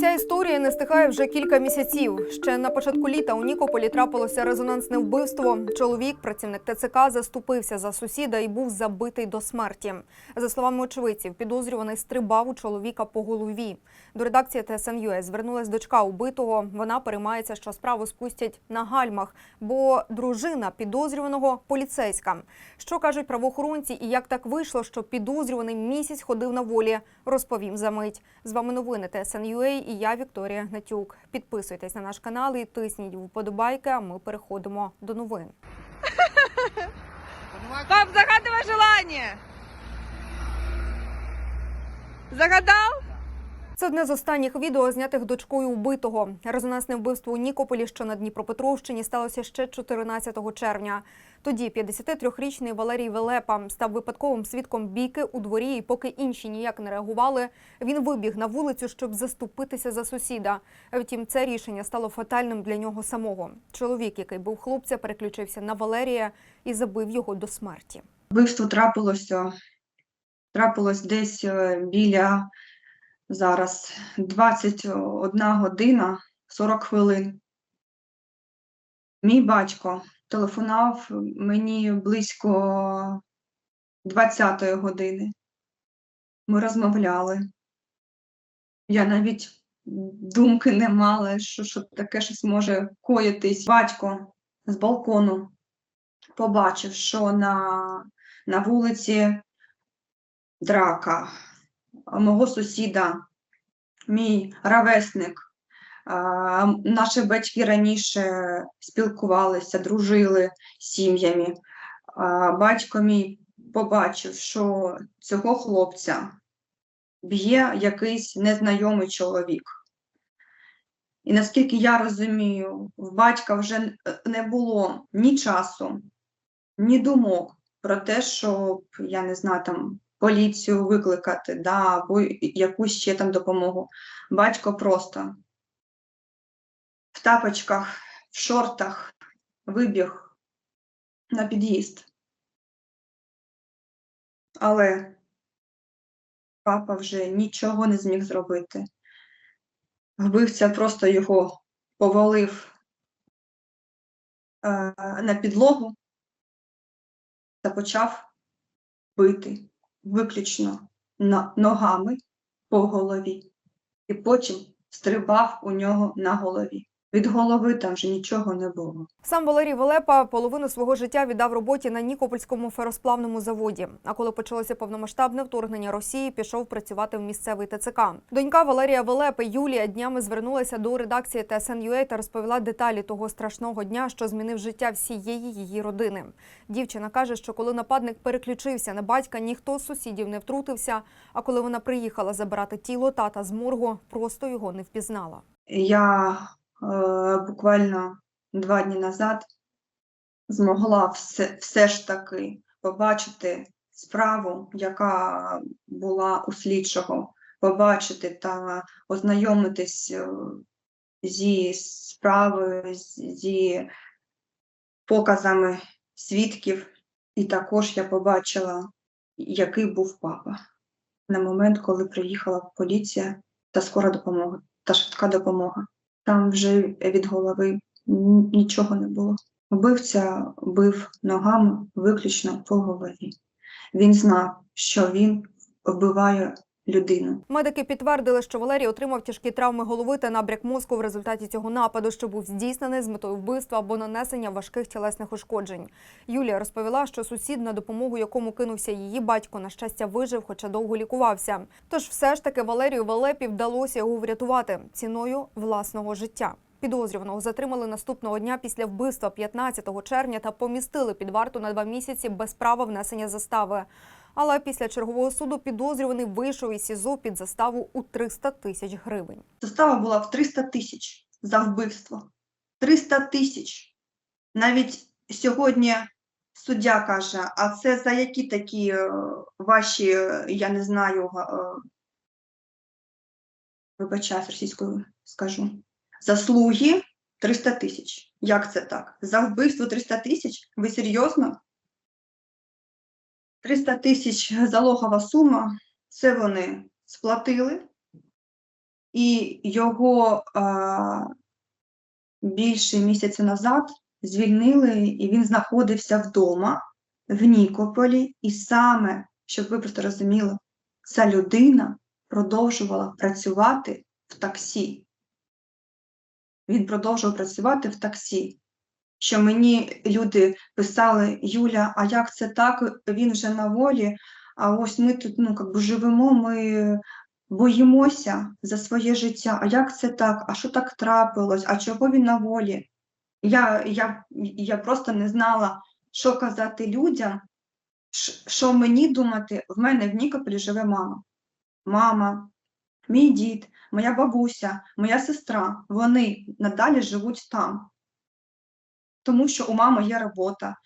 Ця історія не стихає вже кілька місяців. Ще на початку літа у Нікополі трапилося резонансне вбивство. Чоловік, працівник ТЦК, заступився за сусіда і був забитий до смерті. За словами очевидців, підозрюваний стрибав у чоловіка по голові. До редакції ТСНЮС звернулась дочка убитого. Вона переймається, що справу спустять на гальмах, бо дружина підозрюваного поліцейська. Що кажуть правоохоронці і як так вийшло, що підозрюваний місяць ходив на волі, розповім за мить. З вами новини ТСНЮА і я Вікторія Гнатюк. Підписуйтесь на наш канал і тисніть вподобайки, а ми переходимо до новин. Пап, загадывай желание. Загадал? Це одне з останніх відео, знятих дочкою убитого. Резонансне вбивство у Нікополі, що на Дніпропетровщині, сталося ще 14 червня. Тоді 53-річний Валерій Велепа став випадковим свідком бійки у дворі, і поки інші ніяк не реагували, він вибіг на вулицю, щоб заступитися за сусіда. Втім, це рішення стало фатальним для нього самого. Чоловік, який був хлопця, переключився на Валерія і забив його до смерті. Вбивство трапилося, трапилось десь е, біля зараз 21 година 40 хвилин. Мій батько телефонував мені близько 20 години. Ми розмовляли. Я навіть думки не мала, що, що таке щось може коїтись. Батько з балкону побачив, що на на вулиці драка мого сусіда, мій равесник. Наші батьки раніше спілкувалися, дружили з сім'ями. Батько мій побачив, що цього хлопця б'є якийсь незнайомий чоловік. І наскільки я розумію, в батька вже не було ні часу, ні думок про те, щоб, я не знаю, там поліцію викликати, да, або якусь ще там допомогу. Батько просто в тапочках, в шортах вибіг на під'їзд. Але папа вже нічого не зміг зробити. Вбивця просто його повалив е, на підлогу та почав бити виключно ногами по голові, і потім стрибав у нього на голові. Від голови там вже нічого не було. Сам Валерій Велепа половину свого життя віддав роботі на Нікопольському феросплавному заводі. А коли почалося повномасштабне вторгнення Росії, пішов працювати в місцевий ТЦК. Донька Валерія Велепи Юлія днями звернулася до редакції ТСНЮА та розповіла деталі того страшного дня, що змінив життя всієї її родини. Дівчина каже, що коли нападник переключився на батька, ніхто з сусідів не втрутився. А коли вона приїхала забирати тіло тата з моргу, просто його не впізнала. Я буквально два дні назад змогла все, все ж таки побачити справу, яка була у слідчого, побачити та ознайомитись е, зі справою, зі показами свідків. І також я побачила, який був папа на момент, коли приїхала поліція та скора допомога та швидка допомога. Там вже від голови нічого не було. Вбивця бив ногами виключно по голові. Він знав, що він вбиває людину. Медики підтвердили, що Валерій отримав тяжкі травми голови та набряк мозку в результаті цього нападу, що був здійснений з метою вбивства або нанесення важких тілесних ушкоджень. Юлія розповіла, що сусід, на допомогу якому кинувся її батько, на щастя вижив, хоча довго лікувався. Тож все ж таки Валерію Велепі вдалося його врятувати ціною власного життя. Підозрюваного затримали наступного дня після вбивства 15 червня та помістили під варту на два місяці без права внесення застави. Але після чергового суду підозрюваний вийшов із СІЗО під заставу у 300 тисяч гривень. Застава була в 300 тисяч за вбивство. 300 тисяч. Навіть сьогодні суддя каже, а це за які такі е, ваші, е, я не знаю, е, вибачаюсь російською скажу, заслуги 300 тисяч. Як це так? За вбивство 300 тисяч? Ви серйозно? 300 тисяч залогова сума, це вони сплатили, і його а, більше місяця назад звільнили, і він знаходився вдома в Нікополі, і саме, щоб ви просто розуміли, ця людина продовжувала працювати в таксі. Він продовжував працювати в таксі. Що мені люди писали, Юля, а як це так? Він вже на волі, а ось ми тут ну, би живемо, ми боїмося за своє життя. А як це так? А що так трапилось? А чого він на волі? Я, я, я просто не знала, що казати людям, що мені думати. В мене в Нікополі живе мама. Мама, мій дід, моя бабуся, моя сестра. Вони надалі живуть там. Тому що у мами є робота,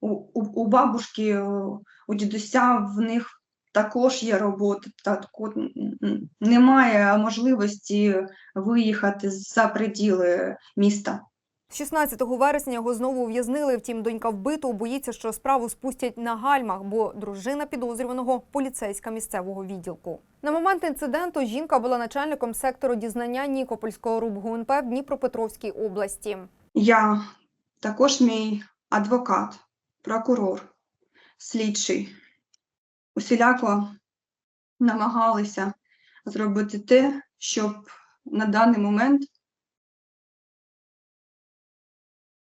у, у, у бабушки, у, у дідуся в них також є робота. Так от немає можливості виїхати за приділи міста. 16 вересня його знову ув'язнили. Втім, донька вбитого боїться, що справу спустять на гальмах, бо дружина підозрюваного поліцейська місцевого відділку. На момент інциденту жінка була начальником сектору дізнання Нікопольського РУБ ГУНП в Дніпропетровській області. Я також мій адвокат, прокурор, слідчий. Усіляко намагалися зробити те, щоб на даний момент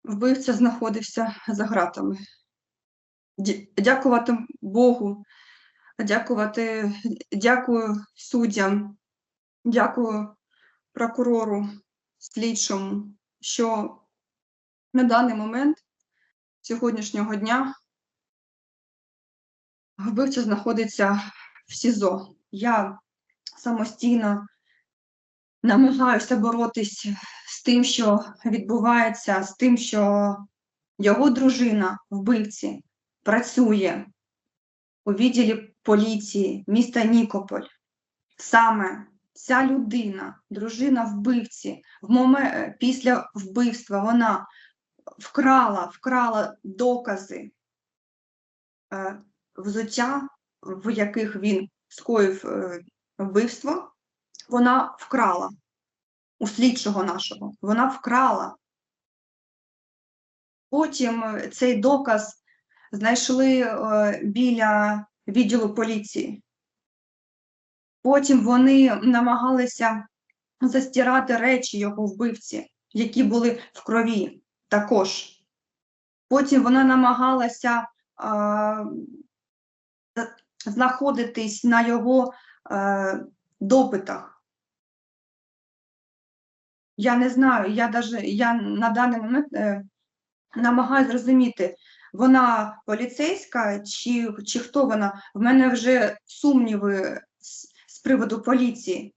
вбивця знаходився за ґратами. Дя- Дякувати Богу, дякувати, дякую суддям, дякую прокурору, слідчому, що на даний момент сьогоднішнього дня вбивця знаходиться в СІЗО. Я самостійно намагаюся боротись з тим, що відбувається, з тим, що його дружина, вбивці, працює у відділі поліції міста Нікополь. Саме ця людина, дружина вбивці, в моме... після вбивства вона вкрала, вкрала докази е, взуття, в яких він скоїв е, вбивство, вона вкрала у слідчого нашого. Вона вкрала. Потім е, цей доказ знайшли біля відділу поліції. Потім вони намагалися застирати речі його вбивці, які були в крові також. Потім вона намагалася а, знаходитись на його е, допитах. Я не знаю, я даже я на даний момент е, намагаюся зрозуміти, вона поліцейська чи, чи хто вона? В мене вже сумніви з, з приводу поліції.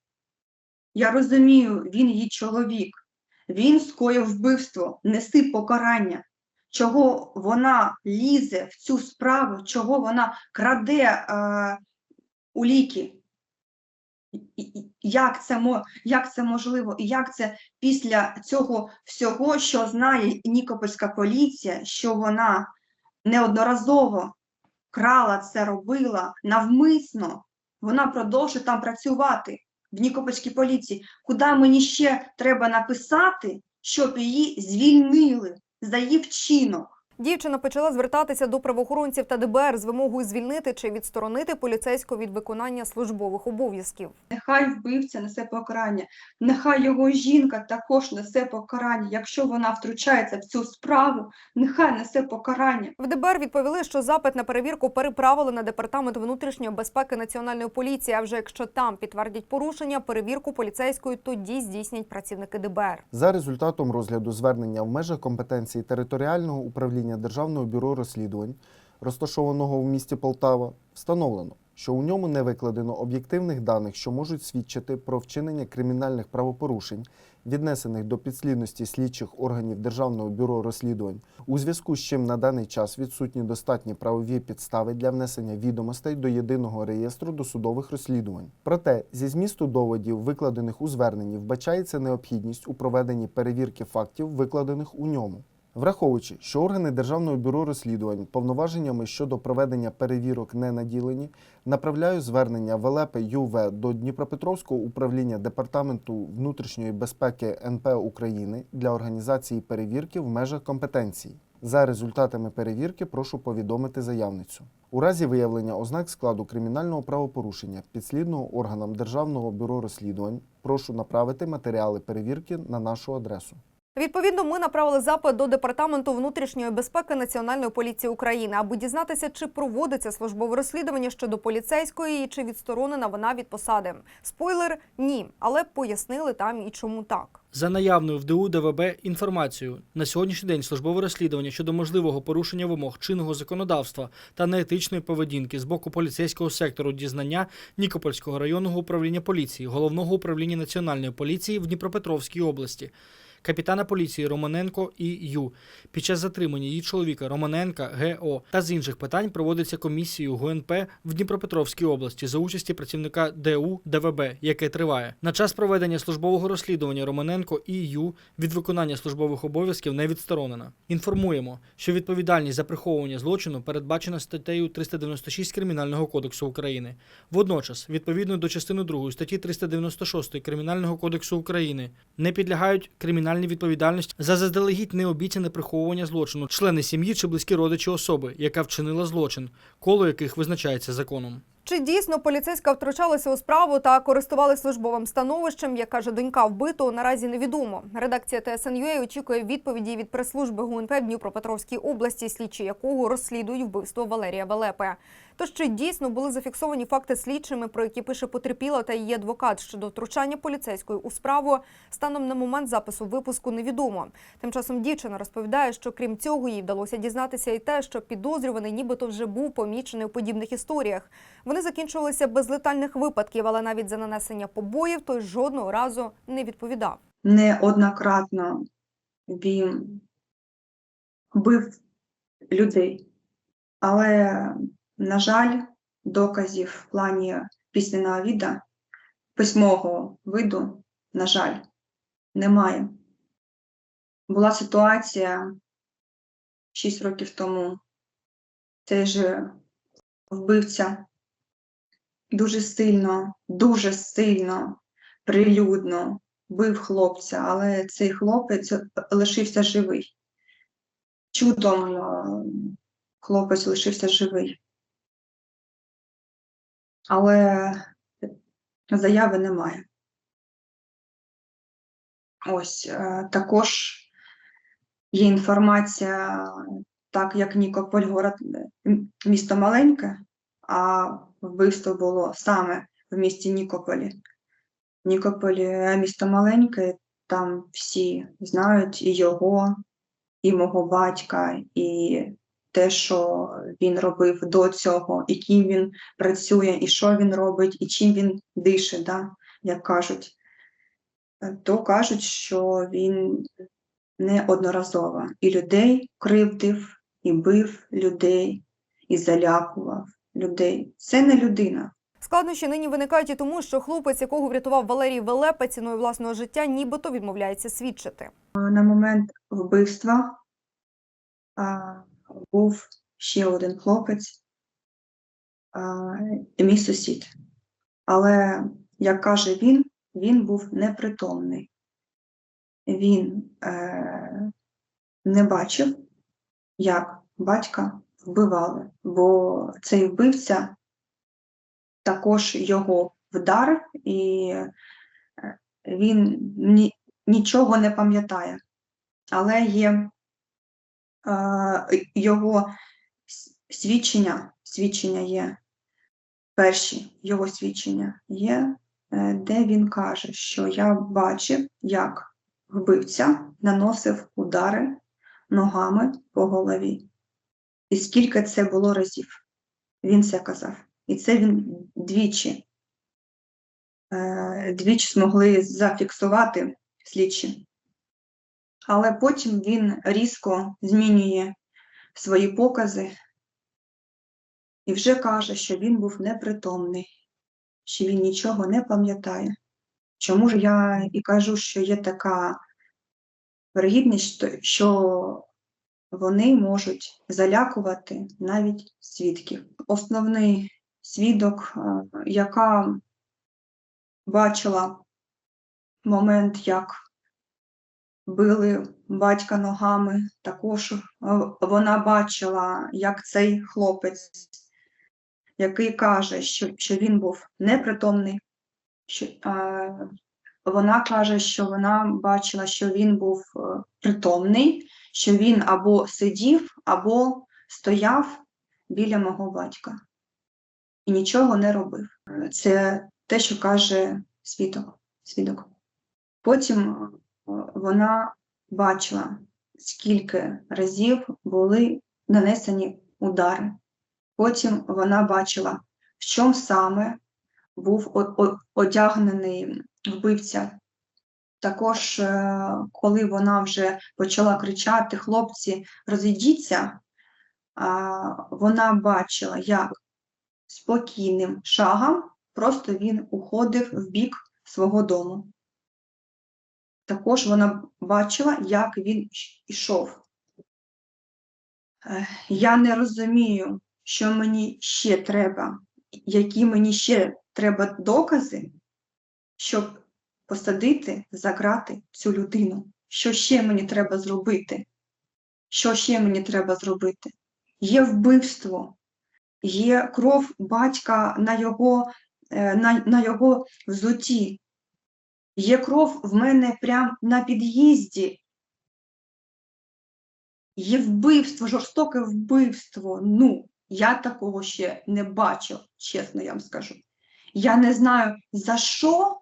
Я розумію, він її чоловік. Він скоїв вбивство, неси покарання. Чого вона лізе в цю справу, чого вона краде е, уліки? І- і- Як це, як це можливо? І як це після цього всього, що знає Нікопольська поліція, що вона неодноразово крала це, робила навмисно, вона продовжує там працювати в Нікопольській поліції. Куди мені ще треба написати, щоб її звільнили за її вчинок? Дівчина почала звертатися до правоохоронців та ДБР з вимогою звільнити чи відсторонити поліцейського від виконання службових обов'язків. Нехай вбивця несе покарання, нехай його жінка також несе покарання. Якщо вона втручається в цю справу, нехай несе покарання. В ДБР відповіли, що запит на перевірку переправили на департамент внутрішньої безпеки національної поліції. А вже якщо там підтвердять порушення, перевірку поліцейської тоді здійснять працівники ДБР. За результатом розгляду звернення в межах компетенції територіального управління Державного бюро розслідувань, розташованого в місті Полтава, встановлено, що у ньому не викладено об'єктивних даних, що можуть свідчити про вчинення кримінальних правопорушень, віднесених до підслідності слідчих органів Державного бюро розслідувань, у зв'язку з чим на даний час відсутні достатні правові підстави для внесення відомостей до єдиного реєстру досудових розслідувань. Проте зі змісту доводів, викладених у зверненні, вбачається необхідність у проведенні перевірки фактів, викладених у ньому. Враховуючи, що органи Державного бюро розслідувань повноваженнями щодо проведення перевірок не наділені, направляю звернення Велепи ЮВ до Дніпропетровського управління Департаменту внутрішньої безпеки НП України для організації перевірки в межах компетенції. За результатами перевірки прошу повідомити заявницю. У разі виявлення ознак складу кримінального правопорушення підслідного органам Державного бюро розслідувань прошу направити матеріали перевірки на нашу адресу. Відповідно, ми направили запит до департаменту внутрішньої безпеки Національної поліції України, аби дізнатися, чи проводиться службове розслідування щодо поліцейської і чи відсторонена вона від посади. Спойлер ні, але пояснили там і чому так. За наявною в ДУ ДВБ інформацією на сьогоднішній день службове розслідування щодо можливого порушення вимог чинного законодавства та неетичної поведінки з боку поліцейського сектору дізнання Нікопольського районного управління поліції, головного управління національної поліції в Дніпропетровській області. Капітана поліції Романенко І. Ю. Під час затримання її чоловіка Романенка Г.О. та з інших питань проводиться комісією ГУНП в Дніпропетровській області за участі працівника ДУ ДВБ, яке триває. На час проведення службового розслідування Романенко І. Ю. від виконання службових обов'язків не відсторонена. Інформуємо, що відповідальність за приховування злочину передбачена статтею 396 Кримінального кодексу України. Водночас, відповідно до частини 2 статті 396 Кримінального кодексу України, не підлягають кримінальній відповідальності за заздалегідь необіцяне приховування злочину члени сім'ї чи близькі родичі особи, яка вчинила злочин, коло яких визначається законом. Чи дійсно поліцейська втручалася у справу та користувалась службовим становищем, як каже донька вбитого, наразі невідомо. Редакція ТСНЮА очікує відповіді від прес-служби ГУНП в Дніпропетровській області, слідчі якого розслідують вбивство Валерія Велепи. Тож чи дійсно були зафіксовані факти слідчими, про які пише потерпіла та її адвокат щодо втручання поліцейської у справу, станом на момент запису випуску невідомо. Тим часом дівчина розповідає, що крім цього їй вдалося дізнатися і те, що підозрюваний нібито вже був помічений у подібних історіях. Вони закінчувалися без летальних випадків, але навіть за нанесення побоїв той жодного разу не відповідав. Неоднократно він бив людей, але, на жаль, доказів в плані письменного віда, письмового виду, на жаль, немає. Була ситуація 6 років тому. Цей же вбивця дуже сильно, дуже сильно, прилюдно бив хлопця, але цей хлопець лишився живий. Чудом е, хлопець лишився живий. Але заяви немає. Ось е, також є інформація, так як Нікополь город е, місто маленьке, а вбивство було саме в місті Нікополі. Нікополь е, місто маленьке, там всі знають і його, і мого батька, і те, що він робив до цього, і ким він працює, і що він робить, і чим він дише, да, як кажуть. Е, То кажуть, що він неодноразово і людей кривдив, і бив людей, і залякував людей. Це не людина. Складнощі нині виникають і тому, що хлопець, якого врятував Валерій Велепа ціною власного життя, нібито відмовляється свідчити. На момент вбивства був ще один хлопець, мій сусід. Але, як каже він, він був непритомний. Він е, не бачив, як батька вбивали, бо цей вбивця також його вдарив, і е, він ні, нічого не пам'ятає. Але є його свідчення, свідчення є, перші його свідчення є, е, де він каже, що я бачив, як вбивця наносив удари ногами по голові. І скільки це було разів, він це казав. І це він двічі, е, двічі змогли зафіксувати слідчі. Але потім він різко змінює свої покази і вже каже, що він був непритомний, що він нічого не пам'ятає. Чому ж я і кажу, що є така вирогідність, що- що вони можуть залякувати навіть свідків. Основний свідок, е, яка бачила момент, як били батька ногами, також е, вона бачила, як цей хлопець, який каже, що, що він був непритомний, що, е, вона каже, що вона бачила, що він був е, притомний, що він або сидів, або стояв біля мого батька і нічого не робив. Це те, що каже свідок. свідок. Потім вона бачила, скільки разів були нанесені удари. Потім вона бачила, в чому саме був одягнений вбивця. Також, е, коли вона вже почала кричати, хлопці, розійдіться, вона бачила, як спокійним шагом просто він уходив в бік свого дому. Також вона бачила, як він йшов. Е, Я не розумію, що мені ще треба, які мені ще треба докази, щоб посадити, заграти цю людину. Що ще мені треба зробити? Що ще мені треба зробити? Є вбивство, є кров батька на його, е, на, на його взуті, є кров в мене прямо на під'їзді. Є вбивство, жорстоке вбивство. Ну, я такого ще не бачу, чесно я вам скажу. Я не знаю, за що,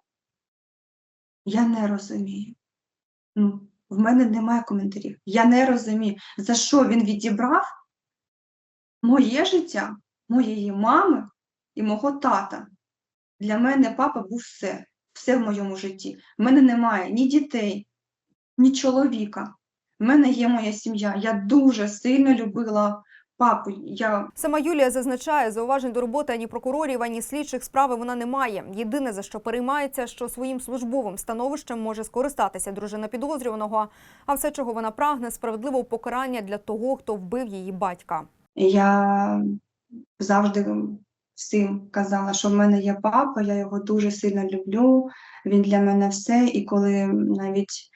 я не розумію. Ну, в мене немає коментарів. Я не розумію, за що він відібрав моє життя, моєї мами і мого тата. Для мене папа був все, все в моєму житті. В мене немає ні дітей, ні чоловіка. В мене є моя сім'я. Я дуже сильно любила папу. Я Сама Юлія зазначає, зауважень до роботи ані прокурорів, ані слідчих справи вона не має. Єдине за що переймається, що своїм службовим становищем може скористатися дружина підозрюваного. А все, чого вона прагне, справедливого покарання для того, хто вбив її батька. Я завжди всім казала, що в мене є папа, я його дуже сильно люблю, він для мене все. І коли навіть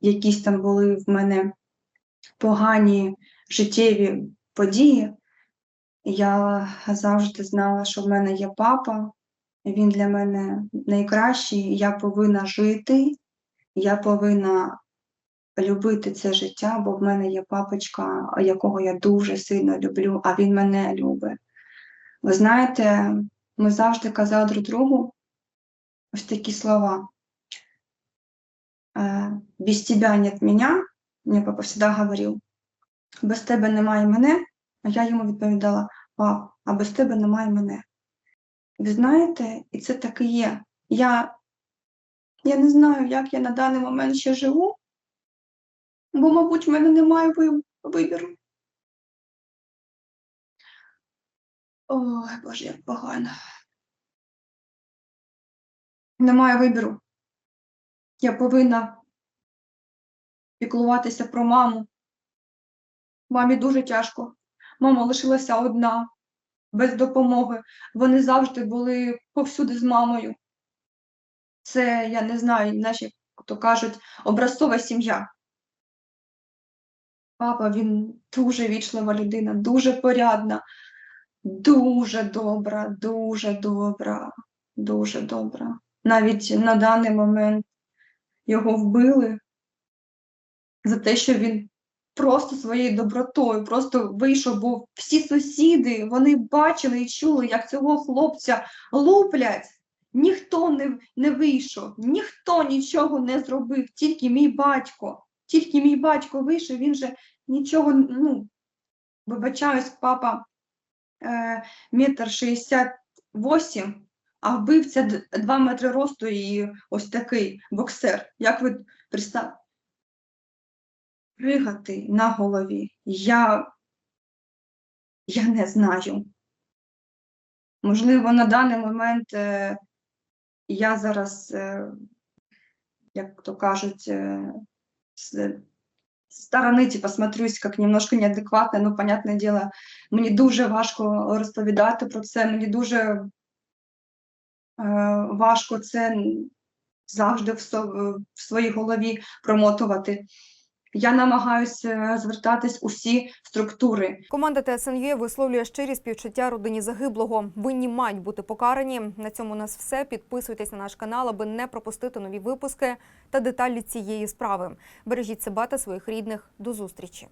якісь там були в мене погані життєві події, я завжди знала, що в мене є папа, він для мене найкращий, я повинна жити, я повинна любити це життя, бо в мене є папочка, якого я дуже сильно люблю, а він мене любить. Ви знаєте, ми завжди казали друг другу ось такі слова. Е, Без тебя нет меня, мені папа завжди говорив, без тебе немає мене, а я йому відповідала, пап, а без тебе немає мене. Ви знаєте, і це так і є. Я, я не знаю, як я на даний момент ще живу, бо, мабуть, в мене немає ви- Ой, Боже, як погано. Немає вибіру. Я повинна піклуватися про маму. Мамі дуже тяжко. Мама лишилася одна, без допомоги. Вони завжди були повсюди з мамою. Це, я не знаю, наші, то кажуть, образцова сім'я. Папа, він дуже вічлива людина, дуже порядна, дуже добра, дуже добра, дуже добра. Навіть на даний момент його вбили за те, що він просто своєю добротою, просто вийшов, бо всі сусіди, вони бачили і чули, як цього хлопця луплять. Ніхто не, не вийшов, ніхто нічого не зробив, тільки мій батько. Тільки мій батько вийшов, він же нічого, ну, вибачаюсь, папа метр шістдесят восім, а вбивця два метри росту і ось такий боксер. Як ви представ... Пригати на голові. Я, я не знаю. Можливо, на даний момент е, я зараз, е, як то кажуть, з сторони, типу, смотрюсь як немножко неадекватно, ну, понятне діло, мені дуже важко розповідати про це, мені дуже е, важко це завжди в, в своїй голові промотувати. Я намагаюся звертатись у всі структури, Команда ТСНЮ висловлює щирі співчуття родині загиблого. Винні мають бути покарані. На цьому у нас все. Підписуйтесь на наш канал, аби не пропустити нові випуски та деталі цієї справи. Бережіть себе та своїх рідних. До зустрічі.